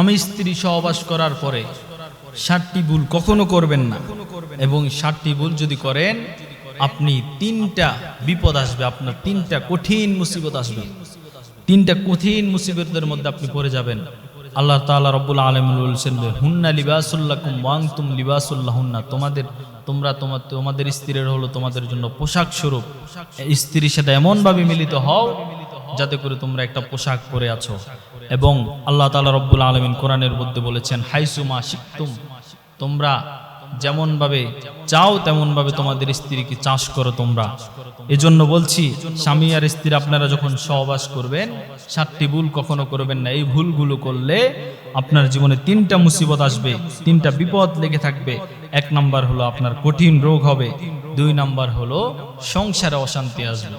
স্বামী স্ত্রী সহবাস করার পরে ষাটটি ভুল কখনো করবেন না। এবং ষাটটি ভুল যদি করেন, আপনি তিনটা বিপদ আসবে, আপনার তিনটা কঠিন মুসিবত আসবে। তিনটা কঠিন মুসিবতের মধ্যে আপনি পড়ে যাবেন। আল্লাহ তাআলা রব্বুল আলম বলছেন, হুন্না লিবাসুল্লাকুম ওয়াংতুম লিবাসুল্লাহ হুন্না তোমাদের, তোমরা তোমার, তোমাদের স্ত্রীর হলো তোমাদের জন্য পোশাক স্বরূপ। স্ত্রীর সাথে এমনভাবে মিলিত হও, যাতে করে তোমরা একটা পোশাক পরে আছো। এবং আল্লাহ তাআলা রব্বুল আলমিন কোরআনের মধ্যে বলেছেন, হাইসুমা শিখতুম, তোমরা যেমন ভাবে চাও তেমন ভাবে তোমাদের স্ত্রীকে চাষ করো তোমরা। এজন্য বলছি, স্বামী আর স্ত্রী আপনারা যখন সহবাস করবেন, সাতটি ভুল কখনো করবেন না। এই ভুলগুলো করলে আপনার জীবনে তিনটা মুসিবত আসবে, তিনটা বিপদ লেগে থাকবে। এক নাম্বার হলো আপনার কঠিন রোগ হবে, দুই নাম্বার হলো সংসারে অশান্তি আসবে।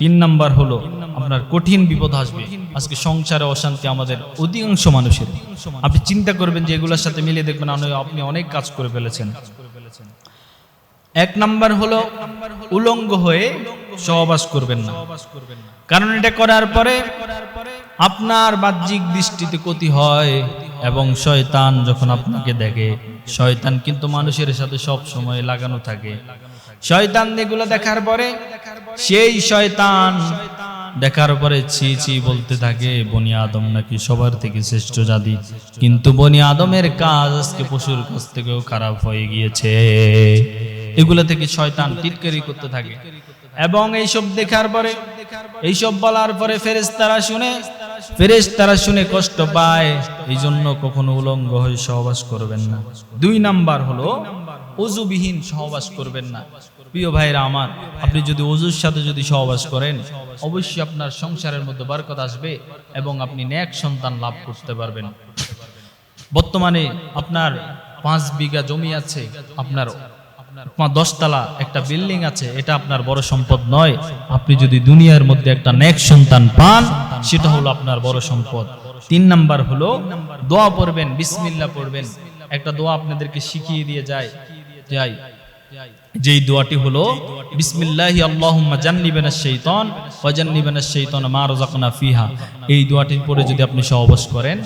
তিন নাম্বার হলো, আপনার কঠিন বিপদ আসবে। আজকে সংসারে অশান্তি আমাদের অধিকাংশ মানুষের। আপনি চিন্তা করবেন যে এগুলোর সাথে মিলিয়ে দেখবেন আপনি অনেক কাজ করে ফেলেছেন। এক নাম্বার হলো, উলঙ্গ হয়ে সহবাস করবেন না। কারণ এটা করার পরে আপনার বাহ্যিক দৃষ্টিতে ক্ষতি হয় এবং শয়তান যখন আপনাকে দেখে, শয়তান কিন্তু মানুষের সাথে সব সময় লাগানো থাকে। শয়তান এগুলো দেখার পরে সেই শয়তান। দেখার পরে ছি ছি বলতে থাকে, বনি আদম নাকি সবার থেকে শ্রেষ্ঠ জাতি। কিন্তু বনি আদমের কাজ আজকে পশুর কাছ থেকেও খারাপ হয়ে গিয়েছে। এগুলো থেকে শয়তান টিটকারি করতে থাকে? এবং এইসব দেখার পরে, এইসব বলার পরে ফেরেস তারা শুনে ফেরেস তারা শুনে কষ্ট পায়। এই জন্য কখনো উলঙ্গ হয়ে সহবাস করবেন না। দুই নাম্বার হলো, অজুবিহীন সহবাস করবেন না। প্রিয় ভাইরা আমার, আপনি যদি অজুর সাথে যদি সহবাস করেন, অবশ্যই আপনার সংসারের মধ্যে বরকত আসবে এবং আপনি ন্যাক সন্তান লাভ করতে পারবেন। বর্তমানে আপনার পাঁচ বিঘা জমি আছে, আপনার দশতলা একটা বিল্ডিং আছে, এটা আপনার বড় সম্পদ নয়। আপনি যদি দুনিয়ার মধ্যে একটা নেক সন্তান পান, সেটা হলো আপনার বড় সম্পদ। তিন নাম্বার হলো, দোয়া পড়বেন, বিসমিল্লাহ পড়বেন। একটা দোয়া আপনাদেরকে শিখিয়ে দিয়ে যায়, যাই। যেই দোয়াটি হলো, বিসমিল্লাহি আল্লাহুম্মা জান্নিবানা শাইতান ওয়া জান্নিবানা শাইতান মা রাযাকনা ফিহা। এই দোয়াটি পড়ে যদি আপনি সহবাস করেন,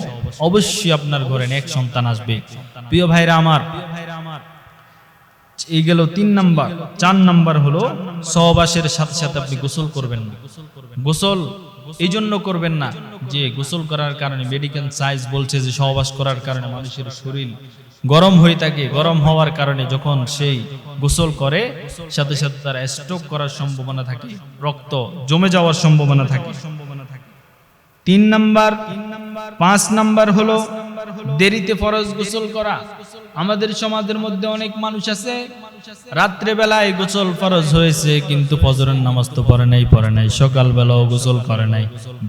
অবশ্যই আপনার ঘরে এক সন্তান আসবে। প্রিয় ভাইরা আমার, এই গেল তিন নাম্বার। চার নাম্বার হলো, সহবাসের সাথে সাথে আপনি গোসল করবেন না। গোসল এই জন্য করবেন না যে গোসল করার কারণে মেডিকেল সাইজ বলছে যে সহবাস করার কারণে মানুষের শরীর গরম হয়ে থাকে গরম হওয়ার কারণে যখন সেই গোসল করে, সাথে সাথে তার স্ট্রোক করার সম্ভাবনা থাকে, রক্ত জমে যাওয়ার সম্ভাবনা থাকে। তিন নাম্বার, পাঁচ নাম্বার হলো দেরিতে ফরজ গোসল করা। আমাদের সমাজের মধ্যে অনেক মানুষ আছে রাত্রে বেলায় গোসল ফরজ হয়েছে, কিন্তু ফজরের নামাজ তো পড়ে নাই পড়ে নাই সকাল বেলাও গোসল করে নাই।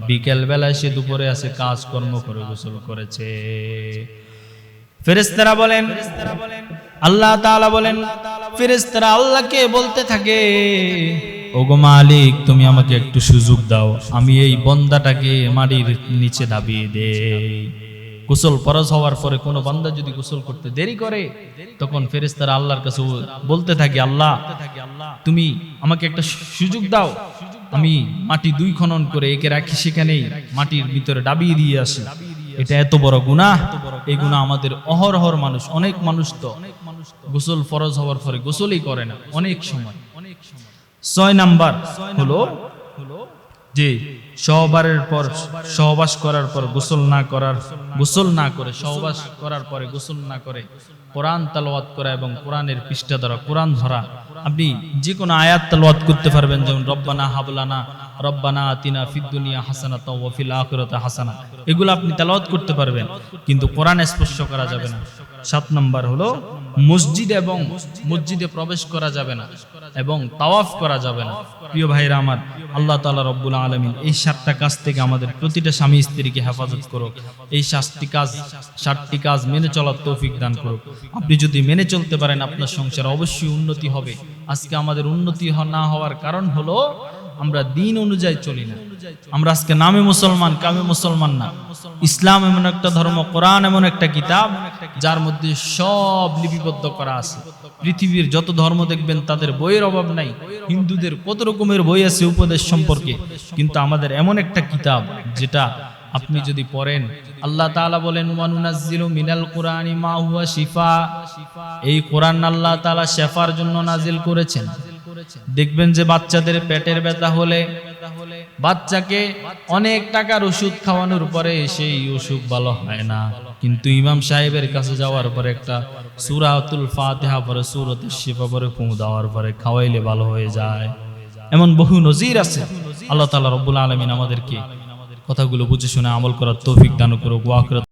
বিকেল বেলায় সে দুপুরে আছে কাজ কর্ম করে গোসল করেছে। ফেরেস্তারা বলেন, আল্লাহ তাআলা বলেন ফেরেস্তারা আল্লাহকে বলতে থাকে, ওগো মালিক, তুমি আমাকে একটু সুযোগ দাও, আমি এই বন্দাটাকে মাটির নিচে দাবিয়ে দেই। গোসল ফরজ হওয়ার পরে কোনো বান্দা যদি গোসল করতে দেরি করে, তখন ফেরেস্তারা আল্লাহর কাছে বলতে থাকে, আল্লাহ, তুমি আমাকে একটা সুযোগ দাও, আমি মাটি দুই খনন করে একে রাখি সেখানেই মাটির ভিতরে ডাবিয়ে দিয়ে আসি। এটা এত বড় গুনাহ। এই গুণা আমাদের অহরহর মানুষ, অনেক মানুষ তো। গোসল ফরজ হওয়ার পরে গোসলই করে না অনেক সময় অনেক সময়। ছয় নাম্বার হলো যে সহবারের পর সহবাস করার পর, গোসল না করার, গোসল না করে, সহবাস করার পরে গোসল না করে, কোরআন তালাওয়াত করা এবং কোরআনের পৃষ্ঠা ধরা, কোরআন ধরা। আপনি যে কোনো আয়াত তালাওয়াত করতে পারবেন, যেমন রব্বানা হাবলানা, রব্বানা আতিনা ফিদ্দুনিয়া হাসানা ওয়া ফিল আখিরাতি হাসানা। এগুলো আপনি তেলাওয়াত করতে পারবেন, কিন্তু কোরআন স্পর্শ করা যাবে না। সাত নম্বর হলো, মসজিদ এবং মসজিদে প্রবেশ করা যাবে না। এবং তাওয়াফ করা যাবে না। প্রিয় ভাইরা আমার, আল্লাহ তাআলা রব্বুল আলামিন এই সাতটা কাজ থেকে আমাদের প্রতিটা স্বামী স্ত্রীকে হেফাজত করুক। এই সাতটি কাজ সাতটি কাজ মেনে চলার তৌফিক দান করুক। আপনি যদি মেনে চলতে পারেন, আপনার সংসার অবশ্যই উন্নতি হবে। আজকে আমাদের উন্নতি না হওয়ার কারণ হলো, আমরা দিন অনুযায়ী চলি না। আমরা আজকে নামে মুসলমান, কামে মুসলমান না। ইসলাম এমন একটা ধর্ম, কোরআন এমন একটা কিতাব, যার মধ্যে সব লিপিবদ্ধ করা আছে। পৃথিবীর যত ধর্ম দেখবেন, তাদের বইয়ের অভাব নাই। হিন্দুদের কত রকমের বই আছে উপদেশ সম্পর্কে? কিন্তু আমাদের এমন একটা কিতাব যেটা আপনি যদি পড়েন, আল্লাহ তাআলা বলেন, ওয়ানুনাজ্জিলু মিনাল কুরআনি মা হুয়া শিফা। এই কোরআন আল্লাহ তাআলা শেফার জন্য নাজিল করেছেন। দেখবেন যে বাচ্চাদের পেটের ব্যথা হলে বাচ্চাকে অনেক টাকার ওষুধ খাওয়ানোর পরে সেই অসুখ ভালো হয় না। কিন্তু ইমাম সাহেবের কাছে যাওয়ার পরে একটা সুরাতুল ফাতেহা পরে সুরতে শিফা পরে পৌঁ দেওয়ার পরে খাওয়াইলে ভালো হয়ে যায়। এমন বহু নজির আছে। আল্লাহ তালা রব্বুল আলমিন আমাদেরকে কথাগুলো বুঝে শুনে আমল করার তৌফিক দান করুক ওয়াকরাত